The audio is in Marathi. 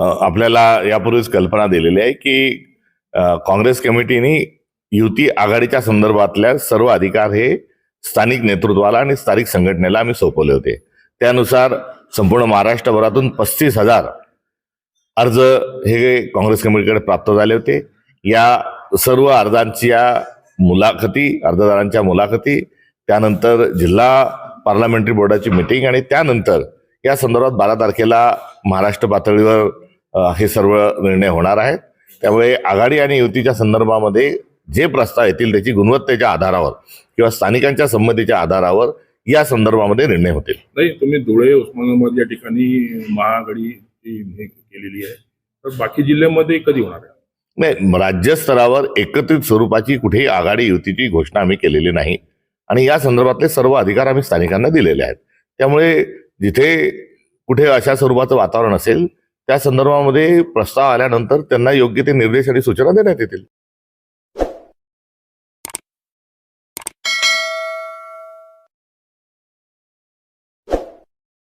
आपल्याला यापूर्वीच कल्पना दिलेली आहे की काँग्रेस कमिटीने युती आघाडीच्या संदर्भातल्या सर्व अधिकार हे स्थानिक नेतृत्वाला आणि स्थानिक संघटनेला आम्ही सोपवले होते. त्यानुसार संपूर्ण महाराष्ट्रभरातून पस्तीस हजार अर्ज हे काँग्रेस कमिटीकडे प्राप्त झाले होते. या सर्व अर्जांच्या मुलाखती अर्जदारांच्या मुलाखती त्यानंतर जिल्हा पार्लमेंटरी बोर्डाची मिटिंग आणि त्यानंतर या संदर्भात बारा तारखेला महाराष्ट्र पातळीवर हे सर्व निर्णय होणार आहेत. त्यामुळे आघाडी आणि युतीच्या संदर्भामध्ये जे प्रस्ताव येतील त्याची गुणवत्तेच्या आधारावर किंवा स्थानिकांच्या संमतीच्या आधारावर या संदर्भामध्ये निर्णय होतील. नाही तुम्ही धुळे उस्मानाबाद या ठिकाणी महाआघाडी हे केलेली आहे. तर बाकी जिल्ह्यामध्ये कधी होणार आहे? नाही राज्य स्तरावर एकत्रित स्वरूपाची कुठेही आघाडी युतीची घोषणा आम्ही केलेली नाही. आणि या संदर्भातले सर्व अधिकार आम्ही स्थानिकांना दिलेले आहेत. त्यामुळे जिथे कुठे अशा स्वरूपाचं वातावरण असेल त्या संदर्भामध्ये प्रस्ताव आल्यानंतर त्यांना योग्य ते निर्देश आणि सूचना देण्यात येतील.